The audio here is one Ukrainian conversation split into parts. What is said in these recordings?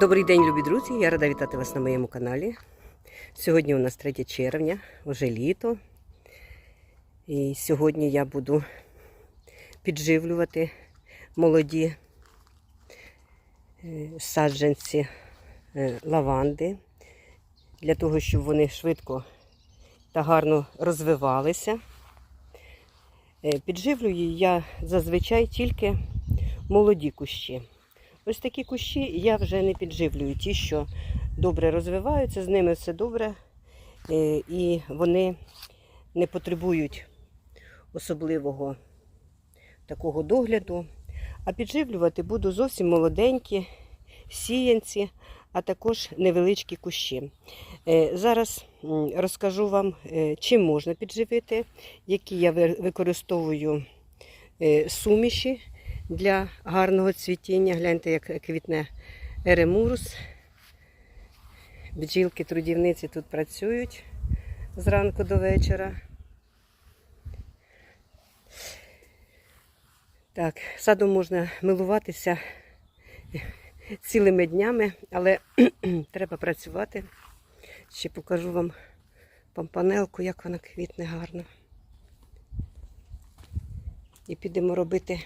Добрий день, любі друзі! Я рада вітати вас на моєму каналі. Сьогодні у нас 3 червня, вже літо. І сьогодні я буду підживлювати молоді е, саджанці е, лаванди для того, щоб вони швидко та гарно розвивалися. Е, Підживлюю я зазвичай тільки молоді кущі. Ось такі кущі я вже не підживлюю. Ті, що добре розвиваються, з ними все добре. е, І вони не потребують особливого такого догляду. А підживлювати буду зовсім молоденькі сіянці, а також невеличкі кущі. Е, Зараз розкажу вам, е, чим можна підживити, які я використовую суміші для гарного цвітіння. Гляньте, як квітне еремурус. Бджілки, трудівниці тут працюють зранку до вечора. Так, садом можна милуватися цілими днями, але треба працювати. Ще покажу вам пампанелку, як вона квітне гарно. І підемо робити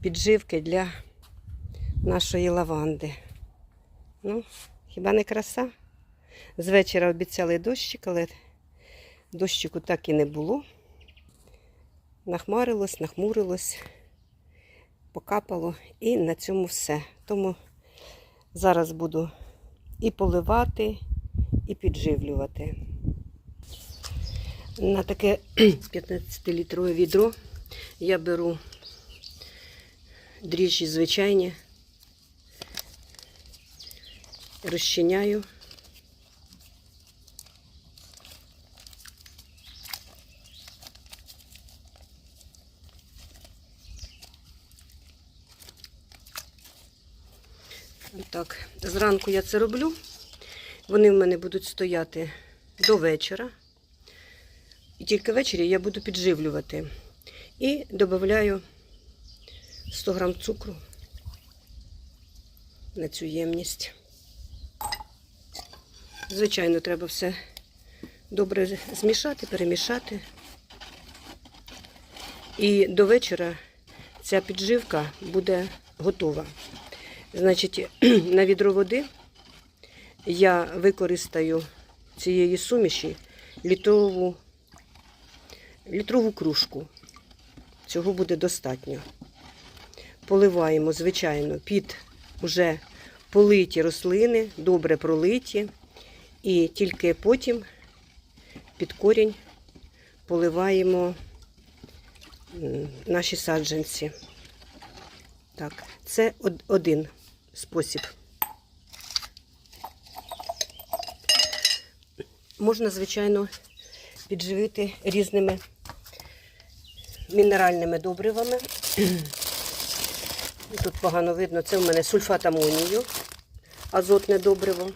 підживки для нашої лаванди. Ну, хіба не краса? З вечора обіцяли дощик, але дощику так і не було. Нахмарилось, нахмурилось, покапало і на цьому все. Тому зараз буду і поливати, і підживлювати. На таке 15-літрове відро я беру дріжджі звичайні, розчиняю. Так, зранку я це роблю. Вони в мене будуть стояти до вечора. І тільки ввечері я буду підживлювати. І додаю 100 грам цукру на цю ємність. Звичайно, треба все добре змішати, перемішати. І до вечора ця підживка буде готова. Значить, на відро води я використаю цієї суміші літрову, літрову кружку. Цього буде достатньо. Поливаємо, звичайно, під уже политі рослини, добре пролиті. І тільки потім під корінь поливаємо наші саджанці. Так, це один спосіб. Можна, звичайно, підживити різними мінеральними добривами. Тут погано видно, це в мене сульфат амонію, азотне добриво.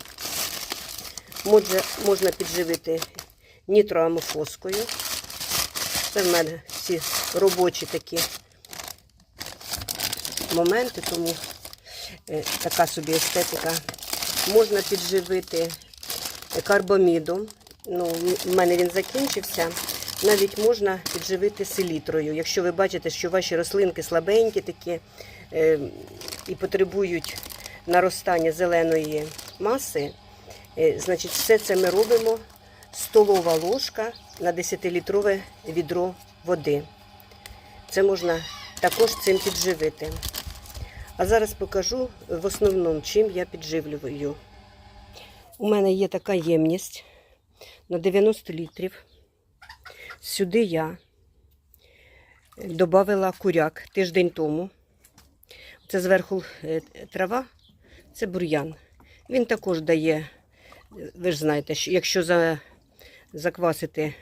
Можна, можна підживити нітроамофоскою. Це в мене всі робочі такі моменти, тому е, така собі естетика. Можна підживити карбамідом. Ну, в мене він закінчився. Навіть можна підживити селітрою. Якщо ви бачите, що ваші рослинки слабенькі такі е, і потребують наростання зеленої маси, е, значить, все це ми робимо столова ложка на 10-літрове відро води. Це можна також цим підживити. А зараз покажу в основному, чим я підживлюю. У мене є така ємність на 90 літрів. Сюди я додала куряк тиждень тому. Це зверху е, трава, це бур'ян. Він також дає, е, ви ж знаєте, що якщо заквасити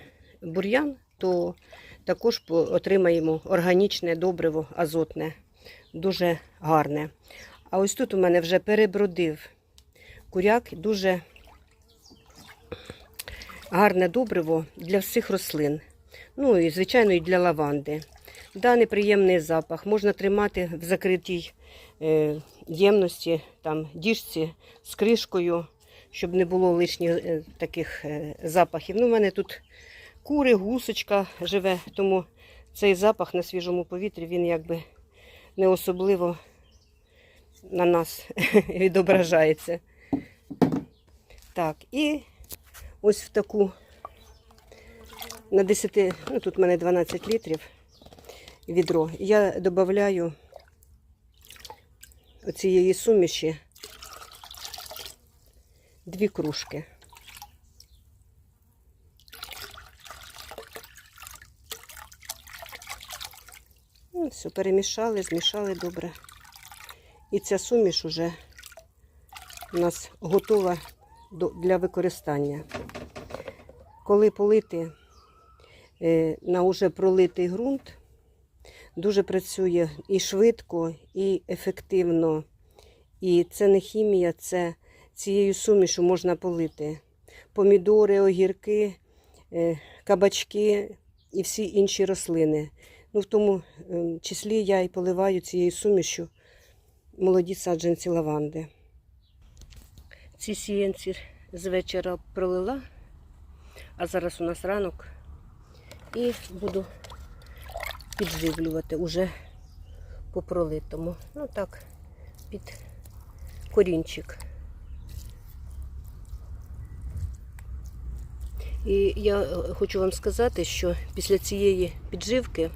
бур'ян, то також отримаємо органічне добриво, азотне, дуже гарне. А ось тут у мене вже перебродив куряк, дуже гарне добриво для всіх рослин. Ну і, звичайно, і для лаванди. Да, неприємний запах. Можна тримати в закритій е, ємності, там діжці з кришкою, щоб не було лишніх е, таких е, запахів. Ну, у мене тут кури, гусочка живе, тому цей запах на свіжому повітрі він якби не особливо на нас відображається. Так, і ось в таку на 10, ну тут в мене 12 літрів відро. Я додаю оцієї суміші дві кружки. Ну, все, перемішали, змішали добре. І ця суміш уже у нас готова для використання. Коли полити на уже пролитий ґрунт, дуже працює і швидко, і ефективно. І це не хімія, це цією сумішу можна полити. Помідори, огірки, е, кабачки і всі інші рослини. Ну, в тому е, числі я і поливаю цією сумішю молоді саджанці лаванди. Ці сіянці з вечора пролила, а зараз у нас ранок. І буду підживлювати уже по пролитому. Ну так, під корінчик. І я е, хочу вам сказати, що після цієї підживки,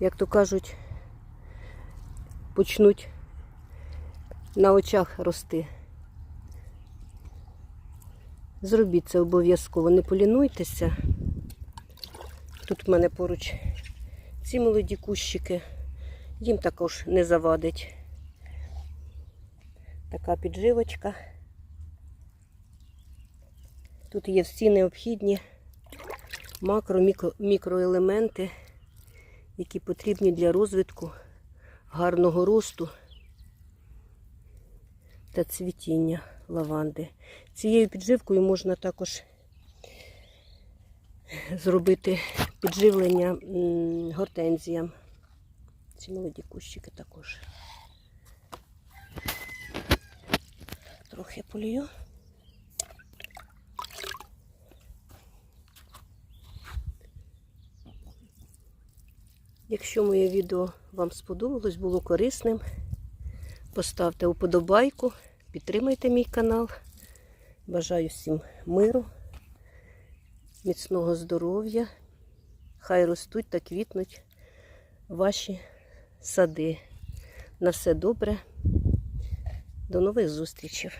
як то кажуть, почнуть на очах рости. Зробіть це обов'язково, не полінуйтеся. Тут в мене поруч ці молоді кущики, їм також не завадить. Така підживочка. Тут є всі необхідні макро, мікро, мікроелементи, які потрібні для розвитку гарного росту та цвітіння лаванди. Цією підживкою можна також зробити підживлення гортензіям. Ці молоді кущики також. Так, трохи полію. Якщо моє відео вам сподобалось, було корисним, поставте уподобайку, підтримайте мій канал. Бажаю всім миру, міцного здоров'я. Хай ростуть та квітнуть ваші сади. На все добре. До нових зустрічей.